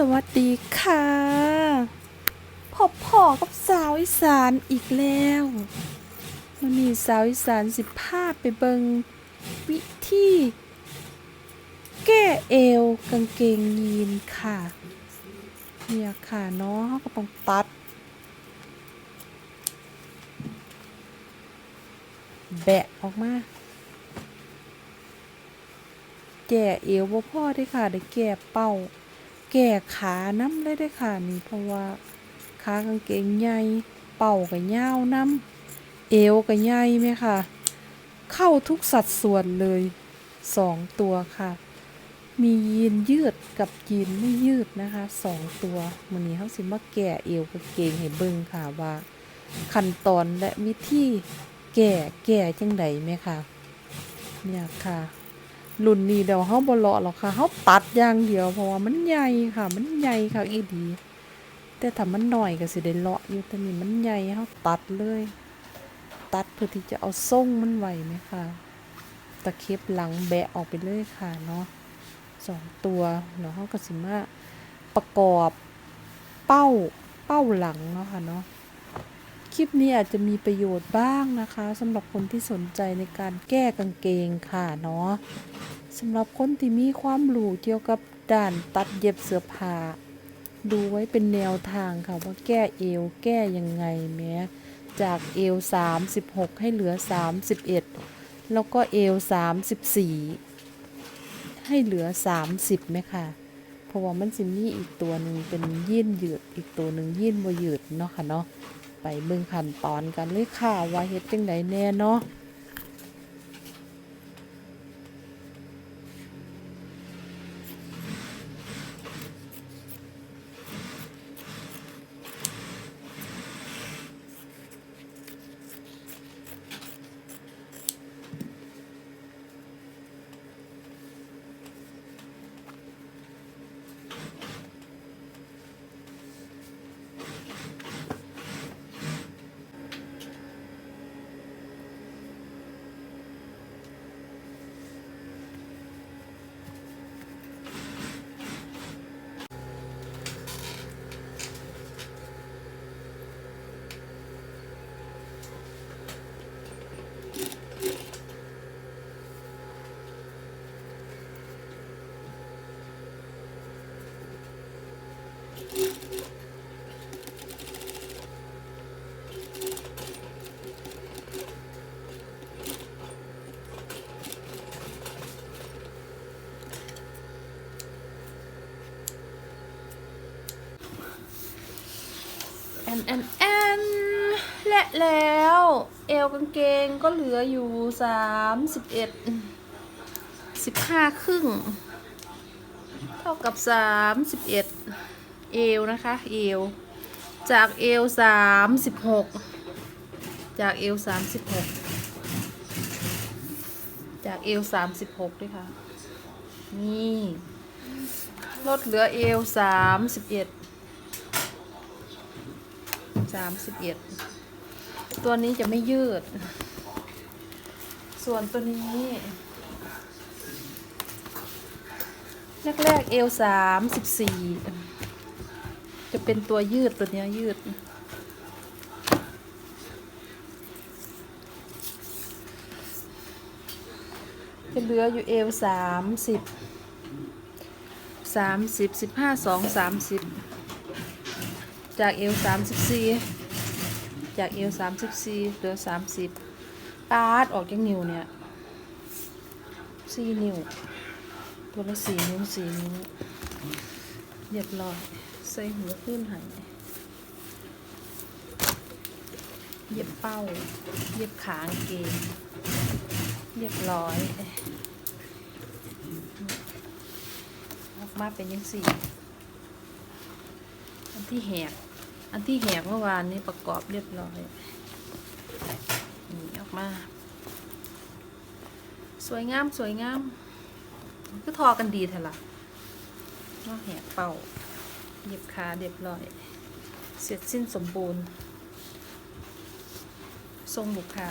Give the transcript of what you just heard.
สวัสดีค่ะพบพ่อกับสาวอีสานอีกแล้ววันนี้สาวอีสานสิพาไปเบิงวิธีแก้เอวกางเกงยีนค่ะเนี่ยค่ะเนาะเขาก็ต้องตัด แบะออกมาแก่เอวบ่พ่อได้ค่ะได้แก่เป้า แก่ขาน้ำเลยได้ค่ะนี่เพราะว่าขากางเกงใหญ่เป่ากับยาวน้ำเอวกับใหญ่ไหมค่ะ เข้าทุกสัดส่วนเลยสองตัวค่ะ มียีนยืดกับยีนไม่ยืดนะคะสองตัวมันนี้เขาสิมาแก่เอวกางเกงให้เบิ่งค่ะว่า ขั้นตอนและวิธีแก่แก่จังไดไหมค่ะเนี่ยค่ะ รุ่นนี้เดี๋ยวเฮาบ่เลาะหรอกค่ะเฮาตัดอย่างเดียวเพราะว่ามันใหญ่ค่ะ มันใหญ่ค่ะอีดี แต่ถ้ามันหน้อยก็สิได้เลาะอยู่แต่นี่มันใหญ่เฮาตัดเลย ตัดเพื่อที่จะเอาทรงมันไหวไหมค่ะตะเข็บหลังแบะออกไปเลยค่ะเนาะสองตัวแล้วเฮาก็สิมาประกอบเป้าเป้าหลังเนาะค่ะเนาะ คลิปนี้อาจจะมีประโยชน์บ้างนะคะสำหรับคนที่สนใจในการแก้กางเกงค่ะเนาะสำหรับคนที่มีความรู้เกี่ยวกับด่านตัดเย็บเสื้อผ้าดูไว้เป็นแนวทางค่ะว่าแก้เอวแก้ยังไงแม้จากเอว36 ให้เหลือ 31 แล้วก็เอว34 ให้เหลือ 30ไหมค่ะเพราะว่ามันจะมีอีกตัวหนึ่งเป็นยีนยืดอีกตัวหนึ่งยีนบ่ยืดเนาะค่ะเนาะ ไปเบิ่งขั้นตอนกันเลยค่ะว่าเฮ็ดจังไดแน่เนาะ แอนแอนแอนและแล้ว เอวกางเกงก็เหลืออยู่สามสิบเอ็ดสิบห้าครึ่ง เท่ากับสามสิบเอ็ดเอวนะคะ เอว จากเอวสามสิบหกจากเอวสามสิบหกจากเอวสามสิบหกด้วยค่ะ นี่ ลดเหลือเอวสามสิบเอ็ด สามสิบเอ็ดตัวนี้จะไม่ยืด ส่วนตัวนี้แรกๆเอวสามสิบสี่จะเป็นตัวยืดตัวนี้ยยืด จะเหลืออยู่เอวสามสิบสามสิบสิบห้าสองสามสิบ จากเอวสามสิบสี่จากเอวสามสิบสี่เหลือสามสิบปาดออกจากนิ้วเนี่ยสี่นิ้ว ตัวละสี่นิ้วสี่นิ้วเรียบร้อย ใส่หัวขึ้นหายเย็บเป้า เย็บขางเกงเรียบร้อย ออกมาเป็นยังสี่ ที่แหก อันที่แหกเมื่อวานนี้ประกอบเรียบร้อยนี่ออกมา สวยงามสวยงาม ก็ทอกันดีเถอะล่ะนอกแหกเป่าเย็บขาเรียบร้อย เสร็จสิ้นสมบูรณ์ ทรงบุกค่ะ